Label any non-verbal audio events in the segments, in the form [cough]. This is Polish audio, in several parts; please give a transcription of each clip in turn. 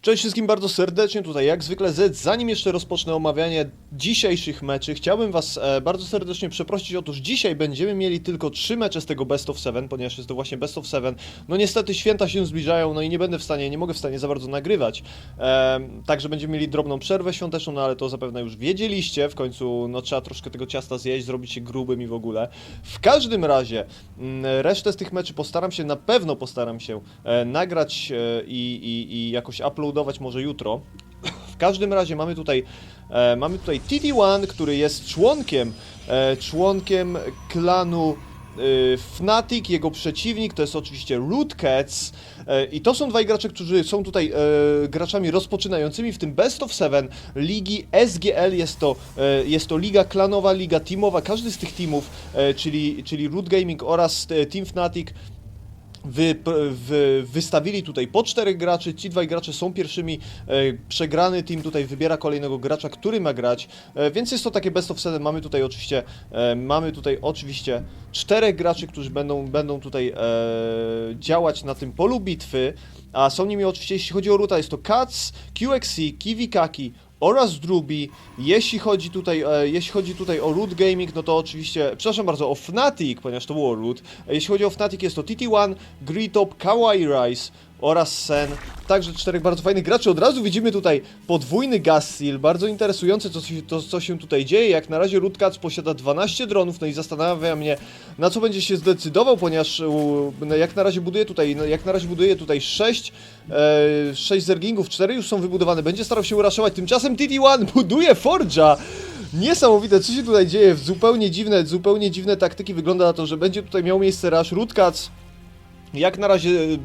Cześć wszystkim bardzo serdecznie, tutaj jak zwykle Z. Zanim jeszcze rozpocznę omawianie dzisiejszych meczy, chciałbym Was e, bardzo serdecznie przeprosić. Otóż dzisiaj będziemy mieli tylko trzy mecze z tego Best of Seven, ponieważ jest to właśnie Best of Seven. No niestety święta się zbliżają, no i nie będę w stanie, nie mogę w stanie za bardzo nagrywać. E, także będziemy mieli drobną przerwę świąteczną, no ale to zapewne już wiedzieliście. W końcu no trzeba troszkę tego ciasta zjeść, zrobić się grubym i w ogóle. W każdym razie mm, resztę z tych meczy postaram się, na pewno postaram się e, nagrać e, i, i, i jakoś uploadować może jutro. W każdym razie mamy tutaj, e, mamy tutaj TT1, który jest członkiem, e, członkiem klanu e, Fnatic, jego przeciwnik to jest oczywiście Rootcats e, i to są dwaj gracze, którzy są tutaj e, graczami rozpoczynającymi w tym Best of Seven ligi SGL, jest to, e, jest to liga klanowa, liga teamowa, każdy z tych teamów, e, czyli, czyli Root Gaming oraz e, Team Fnatic wy, wy, wystawili tutaj po czterech graczy, ci dwaj gracze są pierwszymi, e, przegrany team tutaj wybiera kolejnego gracza, który ma grać, e, więc jest to takie best of seven, mamy tutaj oczywiście, e, mamy tutaj oczywiście czterech graczy, którzy będą, będą tutaj e, działać na tym polu bitwy, a są nimi oczywiście, jeśli chodzi o Ruta, jest to Cats, QXC, Kiwikaki, oraz Drubi. Jeśli chodzi tutaj, e, jeśli chodzi tutaj o Root Gaming, no to oczywiście, przepraszam bardzo, o Fnatic, ponieważ to było Root. E, Jeśli chodzi o Fnatic, jest to TT1, Greetop, Kawaii Rice oraz Sen. Także czterech bardzo fajnych graczy. Od razu widzimy tutaj podwójny gas seal. Bardzo interesujące to, to, co się tutaj dzieje. Jak na razie Cats posiada 12 dronów, no i zastanawia mnie, na co będzie się zdecydował, ponieważ no jak na razie buduje tutaj, no jak na razie buduje tutaj 6, e, 6 zergingów, 4 już są wybudowane. Będzie starał się uraszować. Tymczasem TT1 [laughs] buduje Forge'a. Niesamowite, co się tutaj dzieje. Zupełnie dziwne, zupełnie dziwne taktyki. Wygląda na to, że będzie tutaj miał miejsce rush. Cats jak na razie e,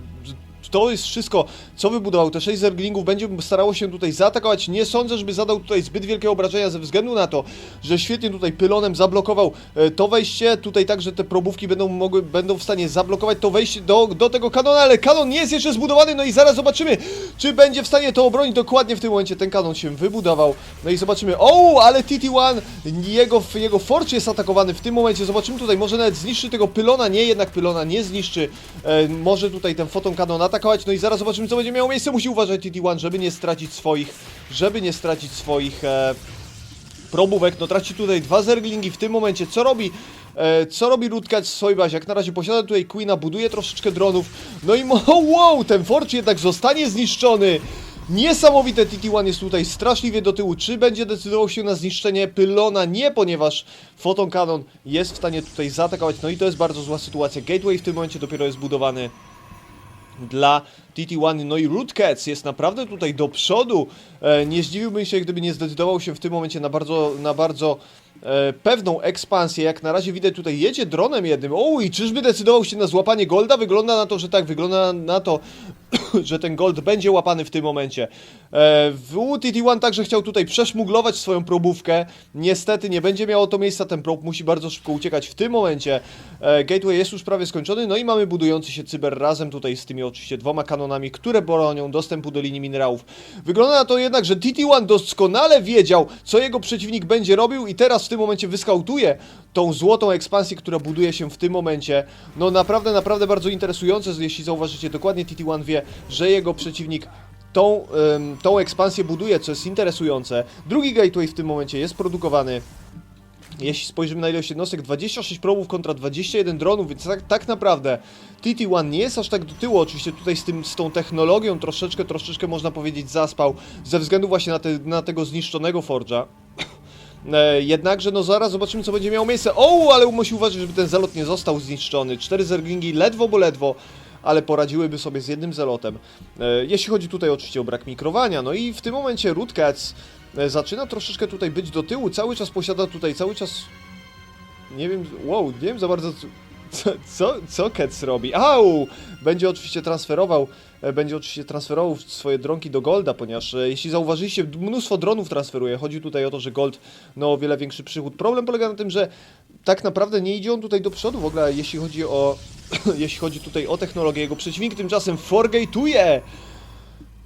to jest wszystko, co wybudował. Te 6 zerglingów będzie starało się tutaj zaatakować. Nie sądzę, żeby zadał tutaj zbyt wielkie obrażenia ze względu na to, że świetnie tutaj pylonem zablokował e, to wejście. Tutaj także te probówki będą mogły, będą w stanie zablokować to wejście do, do tego kanona, ale kanon nie jest jeszcze zbudowany. No i zaraz zobaczymy, czy będzie w stanie to obronić. Dokładnie w tym momencie ten kanon się wybudował. No i zobaczymy. O, ale TT1, jego, jego forcie jest atakowany w tym momencie. Zobaczymy tutaj, może nawet zniszczy tego pylona. Nie, jednak pylona nie zniszczy. E, może tutaj ten foton kanon atakować. No i zaraz zobaczymy, co będzie miało miejsce. Musi uważać TT1, żeby nie stracić swoich, żeby nie stracić swoich. E, probówek, no traci tutaj dwa zerglingi w tym momencie, co robi, e, co robi Rutkat w swojej bazie, jak na razie posiada tutaj Queena, buduje troszeczkę dronów, no i [laughs] wow, ten Forge jednak zostanie zniszczony, niesamowite TT1 jest tutaj straszliwie do tyłu, czy będzie decydował się na zniszczenie Pylona, nie, ponieważ Photon Cannon jest w stanie tutaj zaatakować, no i to jest bardzo zła sytuacja, Gateway w tym momencie dopiero jest budowany, dla TT1, no i Rootcats jest naprawdę tutaj do przodu. E, nie zdziwiłbym się, gdyby nie zdecydował się w tym momencie na bardzo, na bardzo e, pewną ekspansję. Jak na razie widać tutaj jedzie dronem jednym. O, i czyżby decydował się na złapanie Golda? Wygląda na to, że tak, wygląda na to, [laughs] że ten Gold będzie łapany w tym momencie. E, w TT1 także chciał tutaj przeszmuglować swoją probówkę. Niestety nie będzie miało to miejsca, ten prob musi bardzo szybko uciekać w tym momencie. E, Gateway jest już prawie skończony, no i mamy budujący się cyber razem tutaj z tymi oczywiście dwoma kanonami, które bronią dostępu do linii minerałów. Wygląda na to jednak, że TT1 doskonale wiedział, co jego przeciwnik będzie robił i teraz w tym momencie wyskautuje tą złotą ekspansję, która buduje się w tym momencie. No naprawdę, naprawdę bardzo interesujące, jeśli zauważycie, dokładnie TT1 wie, że jego przeciwnik tą, ym, tą ekspansję buduje, co jest interesujące. Drugi gateway w tym momencie jest produkowany. Jeśli spojrzymy na ilość jednostek, 26 probów kontra 21 dronów, więc tak, tak naprawdę TT1 nie jest aż tak do tyłu, oczywiście tutaj z, tym, z tą technologią troszeczkę, troszeczkę można powiedzieć zaspał, ze względu właśnie na, te, na tego zniszczonego Forge'a. E, jednakże, no zaraz zobaczymy, co będzie miało miejsce. O, ale musi uważać, żeby ten zalot nie został zniszczony. Cztery zerglingi ledwo, bo ledwo, ale poradziłyby sobie z jednym zalotem. E, jeśli chodzi tutaj oczywiście o brak mikrowania, no i w tym momencie Rootcats e, zaczyna troszeczkę tutaj być do tyłu, cały czas posiada tutaj, cały czas... Nie wiem, wow, nie wiem za bardzo... Co, co, co robi? Au! Będzie oczywiście transferował, e, będzie oczywiście transferował swoje dronki do Golda, ponieważ e, jeśli zauważyliście, mnóstwo dronów transferuje. Chodzi tutaj o to, że Gold no o wiele większy przychód. Problem polega na tym, że tak naprawdę nie idzie on tutaj do przodu w ogóle, jeśli chodzi o [coughs] jeśli chodzi tutaj o technologię. Jego przeciwnik tymczasem forgate'uje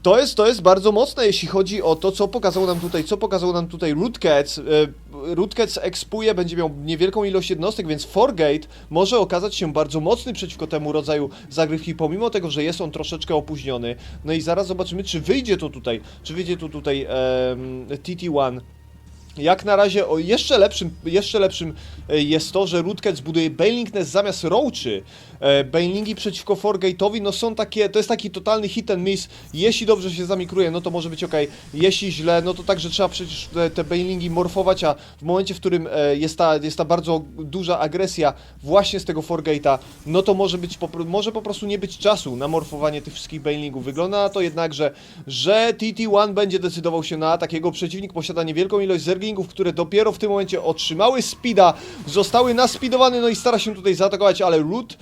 To jest, to jest bardzo mocne, jeśli chodzi o to, co pokazał nam tutaj, co pokazał nam tutaj Rootcats. E, Rootcats ekspuje, będzie miał niewielką ilość jednostek, więc Forgate może okazać się bardzo mocny przeciwko temu rodzaju zagrywki, pomimo tego, że jest on troszeczkę opóźniony. No i zaraz zobaczymy, czy wyjdzie to tutaj, czy wyjdzie to tutaj em, TT1 jak na razie o jeszcze lepszym, jeszcze lepszym e, jest to, że Rootkett zbuduje Bailing zamiast Roachy. E, Bailingi przeciwko Forgate'owi no są takie, to jest taki totalny hit and miss. Jeśli dobrze się zamikruje, no to może być ok. Jeśli źle, no to także trzeba przecież te, te Bailingi morfować, a w momencie, w którym e, jest ta, jest ta bardzo duża agresja właśnie z tego Forgate'a, no to może być, może po prostu nie być czasu na morfowanie tych wszystkich Bailingów. Wygląda na to jednak, że, że TT1 będzie decydował się na atak. Jego przeciwnik posiada niewielką ilość które dopiero w tym momencie otrzymały speeda, zostały naspidowane, no i stara się tutaj zaatakować, ale Root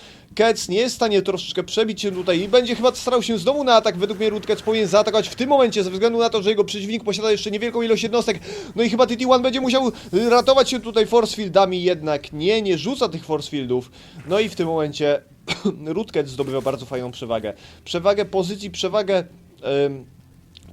nie jest w stanie troszeczkę przebić się tutaj i będzie chyba starał się znowu na atak. Według mnie Root Cats powinien zaatakować w tym momencie, ze względu na to, że jego przeciwnik posiada jeszcze niewielką ilość jednostek. No i chyba TT1 będzie musiał ratować się tutaj force fieldami, jednak nie, nie rzuca tych force fieldów. No i w tym momencie [coughs] Root zdobywa bardzo fajną przewagę. Przewagę pozycji, przewagę...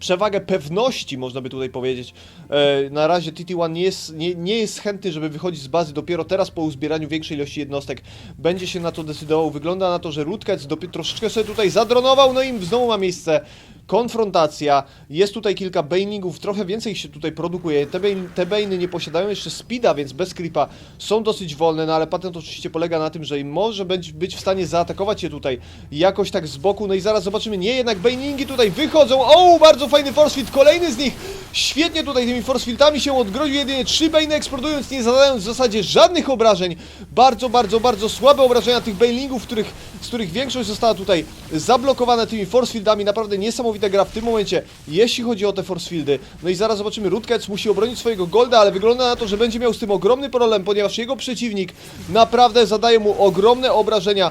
przewagę pewności, można by tutaj powiedzieć. E, na razie TT1 nie jest, nie, nie jest chętny, żeby wychodzić z bazy dopiero teraz po uzbieraniu większej ilości jednostek. Będzie się na to decydował. Wygląda na to, że Rootkets dopiero troszeczkę sobie tutaj zadronował, no i znowu ma miejsce konfrontacja. Jest tutaj kilka Baningów, trochę więcej się tutaj produkuje. Te, Bane, te nie posiadają jeszcze speeda, więc bez creepa są dosyć wolne, no ale patent oczywiście polega na tym, że może być, w stanie zaatakować je tutaj jakoś tak z boku. No i zaraz zobaczymy. Nie, jednak Baningi tutaj wychodzą. O, bardzo fajny force field, kolejny z nich. Świetnie tutaj tymi force fieldami się odgroził. Jedynie trzy Bane eksplodując, nie zadając w zasadzie żadnych obrażeń. Bardzo, bardzo, bardzo słabe obrażenia tych Banelingów, których, z których większość została tutaj zablokowana tymi force fieldami. Naprawdę niesamowita gra w tym momencie, jeśli chodzi o te force fieldy. No i zaraz zobaczymy, Rootkets musi obronić swojego golda, ale wygląda na to, że będzie miał z tym ogromny problem, ponieważ jego przeciwnik naprawdę zadaje mu ogromne obrażenia.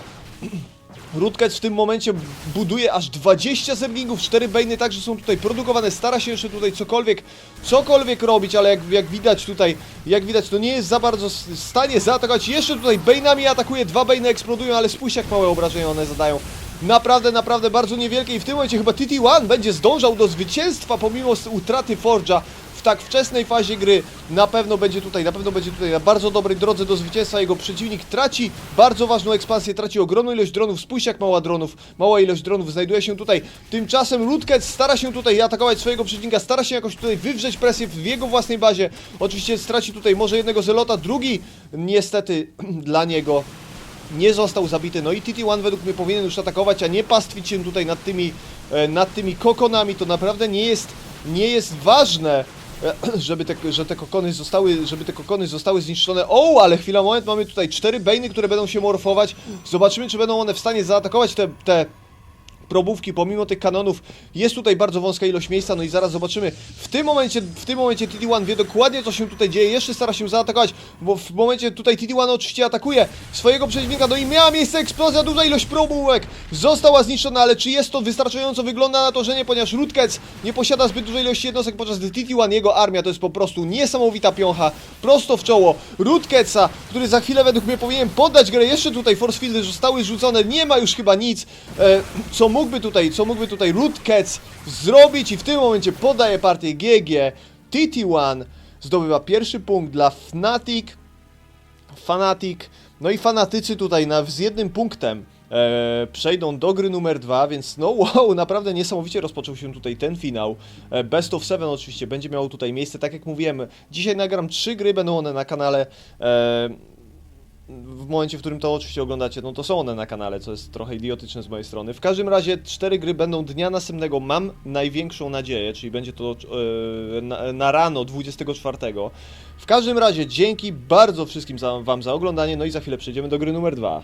Rootkets w tym momencie buduje aż 20 zemlingów, 4 bejny także są tutaj produkowane, stara się jeszcze tutaj cokolwiek, cokolwiek robić, ale jak, jak widać tutaj, jak widać to nie jest za bardzo w stanie zaatakować, jeszcze tutaj bejnami atakuje, dwa bejny eksplodują, ale spójrz jak małe obrażenia one zadają. Naprawdę, naprawdę bardzo niewielkie i w tym momencie chyba TT1 będzie zdążał do zwycięstwa pomimo utraty Forge'a w tak wczesnej fazie gry na pewno będzie tutaj, na pewno będzie tutaj na bardzo dobrej drodze do zwycięstwa. Jego przeciwnik traci bardzo ważną ekspansję, traci ogromną ilość dronów. Spójrz jak mała dronów, mała ilość dronów znajduje się tutaj. Tymczasem Rootkett stara się tutaj atakować swojego przeciwnika, stara się jakoś tutaj wywrzeć presję w jego własnej bazie. Oczywiście straci tutaj może jednego zelota, drugi niestety [clears throat] dla niego nie został zabity. No i TT1 według mnie powinien już atakować, a nie pastwić się tutaj nad tymi, e, nad tymi kokonami. To naprawdę nie jest, nie jest ważne, e, [clears throat] żeby te, że te kokony zostały, żeby te kokony zostały zniszczone. O, ale chwila, moment, mamy tutaj cztery bejny, które będą się morfować. Zobaczymy, czy będą one w stanie zaatakować te, te probówki, pomimo tych kanonów, jest tutaj bardzo wąska ilość miejsca, no i zaraz zobaczymy. W tym momencie, w tym momencie TT1 wie dokładnie, co się tutaj dzieje, jeszcze stara się zaatakować, bo w momencie tutaj TT1 oczywiście atakuje swojego przeciwnika, no i miała miejsce eksplozja, duża ilość probówek została zniszczona, ale czy jest to wystarczająco? Wygląda na to, że nie, ponieważ Rootkets nie posiada zbyt dużej ilości jednostek, podczas gdy TT1, jego armia, to jest po prostu niesamowita piącha, prosto w czoło Rootketsa, który za chwilę według mnie powinien poddać grę, jeszcze tutaj force fieldy zostały rzucone, nie ma już chyba nic, e, co mógłby tutaj, co mógłby tutaj Rootkets zrobić i w tym momencie podaje partię GG, TT1 zdobywa pierwszy punkt dla Fnatic, Fanatic, no i fanatycy tutaj na, z jednym punktem e, przejdą do gry numer dwa, więc no wow, [laughs] naprawdę niesamowicie rozpoczął się tutaj ten finał. E, Best of Seven oczywiście będzie miało tutaj miejsce, tak jak mówiłem, dzisiaj nagram trzy gry, będą one na kanale. E, w momencie, w którym to oczywiście oglądacie, no to są one na kanale, co jest trochę idiotyczne z mojej strony. W każdym razie cztery gry będą dnia następnego, mam największą nadzieję, czyli będzie to e, na, na rano 24. W każdym razie dzięki bardzo wszystkim za, Wam za oglądanie, no i za chwilę przejdziemy do gry numer dwa.